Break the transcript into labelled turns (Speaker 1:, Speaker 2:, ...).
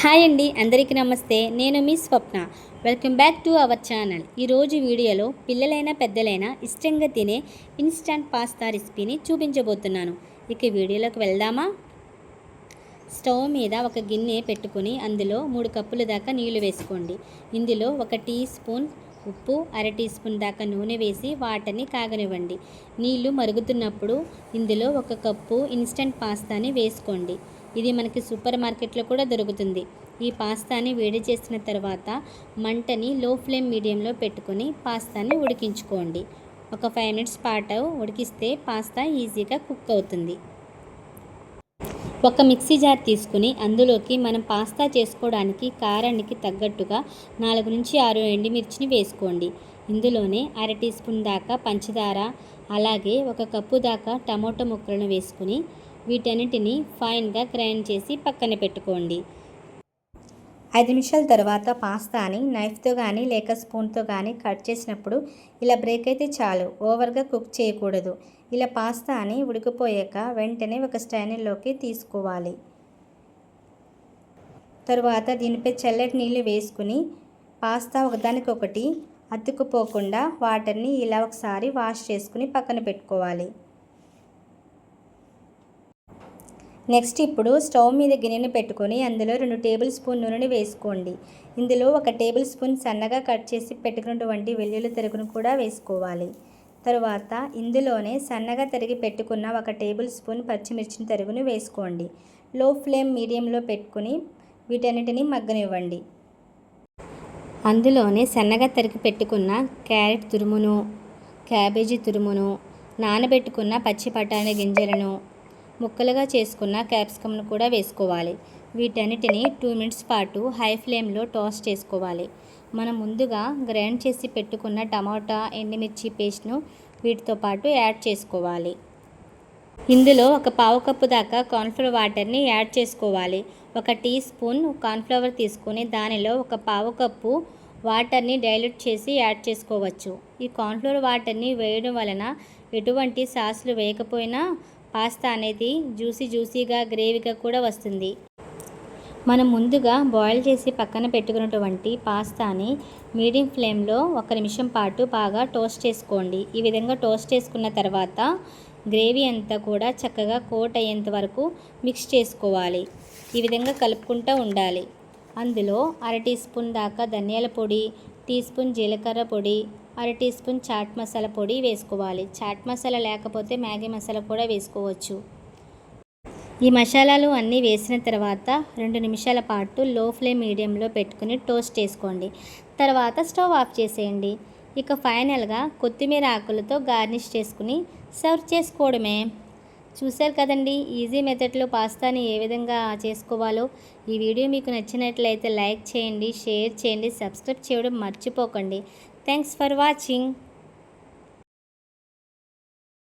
Speaker 1: Hi అండి అందరికీ నమస్తే. నేను మీ Swapna. Welcome back to our channel. ఈరోజు వీడియోలో పిల్లలైనా పెద్దలైనా ఇష్టంగా తినే ఇన్స్టంట్ పాస్తా రెసిపీని చూపించబోతున్నాను. ఇక వీడియోలోకి వెళ్దామా? స్టవ్ మీద ఒక గిన్నె పెట్టుకుని అందులో మూడు కప్పుల దాకా నీళ్ళు వేసుకోండి. ఇందులో ఒక టీ స్పూన్ ఉప్పు అర టీ స్పూన్ దాకా నూనె వేసి వాటర్ని కాగనివ్వండి. నీళ్ళు మరుగుతున్నప్పుడు ఇందులో ఒక కప్పు ఇన్స్టంట్ పాస్తాని వేసుకోండి. ఇది మనకి సూపర్ మార్కెట్లో కూడా దొరుకుతుంది. ఈ పాస్తాని వేడి చేసిన తర్వాత మంటని లో ఫ్లేమ్ మీడియంలో పెట్టుకొని పాస్తాని ఉడికించుకోండి. ఒక ఫైవ్ మినిట్స్ పాటు ఉడికిస్తే పాస్తా ఈజీగా కుక్ అవుతుంది. ఒక మిక్సీ జార్ తీసుకుని అందులోకి మనం పాస్తా చేసుకోవడానికి కారానికి తగ్గట్టుగా నాలుగు నుంచి ఆరు ఎండుమిర్చిని వేసుకోండి. ఇందులోనే అర టీ స్పూన్ దాకా పంచదార అలాగే ఒక కప్పు దాకా టమోటా ముక్కలను వేసుకుని వీటన్నిటిని ఫైన్గా గ్రైండ్ చేసి పక్కన పెట్టుకోండి. ఐదు నిమిషాల తర్వాత పాస్తాని నైఫ్తో కానీ లేక స్పూన్తో కానీ కట్ చేసినప్పుడు ఇలా బ్రేక్ అయితే చాలు ఓవర్గా కుక్ చేయకూడదు. ఇలా పాస్తాని ఉడికిపోయాక వెంటనే ఒక స్టైనర్లోకి తీసుకోవాలి. తరువాత దీనిపై చల్లటి నీళ్ళు వేసుకుని పాస్తా ఒకదానికొకటి అతుక్కుపోకుండా వాటర్ని ఇలా ఒకసారి వాష్ చేసుకుని పక్కన పెట్టుకోవాలి. నెక్స్ట్ ఇప్పుడు స్టవ్ మీద గిన్నెని పెట్టుకొని అందులో రెండు టేబుల్ స్పూన్ నూనెని వేసుకోండి. ఇందులో ఒక టేబుల్ స్పూన్ సన్నగా కట్ చేసి పెట్టుకున్నటువంటి వెల్లుల్లి తరుగును కూడా వేసుకోవాలి. తరువాత ఇందులోనే సన్నగా తరిగి పెట్టుకున్న ఒక టేబుల్ స్పూన్ పచ్చిమిర్చిని తరుగును వేసుకోండి. లో ఫ్లేమ్ మీడియంలో పెట్టుకుని వీటన్నిటిని మగ్గనివ్వండి. అందులోనే సన్నగా తరిగి పెట్టుకున్న క్యారెట్ తురుమును క్యాబేజీ తురుమును నానబెట్టుకున్న పచ్చి బఠానీ గింజలను ముక్కలుగా చేసుకున్న క్యాప్సికమ్ను కూడా వేసుకోవాలి. వీటన్నిటిని టూ మినిట్స్ పాటు హై ఫ్లేమ్లో టాస్ చేసుకోవాలి. మనం ముందుగా గ్రైండ్ చేసి పెట్టుకున్న టమాటా ఎండుమిర్చి పేస్ట్ను వీటితో పాటు యాడ్ చేసుకోవాలి. ఇందులో ఒక పావు కప్పు దాకా కార్న్ఫ్లవర్ వాటర్ని యాడ్ చేసుకోవాలి. ఒక టీ స్పూన్ కార్న్ఫ్లవర్ తీసుకొని దానిలో ఒక పావు కప్పు వాటర్ని డైల్యూట్ చేసి యాడ్ చేసుకోవచ్చు. ఈ కార్న్ఫ్లవర్ వాటర్ని వేయడం వలన ఎటువంటి సాసులు వేయకపోయినా పాస్తా అనేది జ్యూసీ జ్యూసీగా గ్రేవీగా కూడా వస్తుంది. మనం ముందుగా బాయిల్ చేసి పక్కన పెట్టుకున్నటువంటి పాస్తాని మీడియం ఫ్లేమ్లో ఒక నిమిషం పాటు బాగా టోస్ట్ చేసుకోండి. ఈ విధంగా టోస్ట్ చేసుకున్న తర్వాత గ్రేవీ అంతా కూడా చక్కగా కోట్ అయ్యేంత వరకు మిక్స్ చేసుకోవాలి. ఈ విధంగా కలుపుకుంటూ ఉండాలి. అందులో అర టీ స్పూన్ దాకా ధనియాల పొడి టీ స్పూన్ జీలకర్ర పొడి అర టీ స్పూన్ చాట్ మసాలా పొడి వేసుకోవాలి. చాట్ మసాలా లేకపోతే మ్యాగీ మసాలా కూడా వేసుకోవచ్చు. ఈ మసాలాలు అన్నీ వేసిన తర్వాత రెండు నిమిషాల పాటు లో ఫ్లేమ్ మీడియంలో పెట్టుకుని టోస్ట్ చేసుకోండి. తర్వాత స్టవ్ ఆఫ్ చేసేయండి. ఇక ఫైనల్గా కొత్తిమీర ఆకులతో గార్నిష్ చేసుకుని సర్వ్ చేసుకోవడమే. చూశారు కదండి. ఈజీ మెథడ్లో పాస్తాని ఏ విధంగా చేసుకోవాలో. ఈ వీడియో మీకు నచ్చినట్లయితే లైక్ చేయండి షేర్ చేయండి సబ్స్క్రైబ్ చేయడం మర్చిపోకండి. Thanks for watching.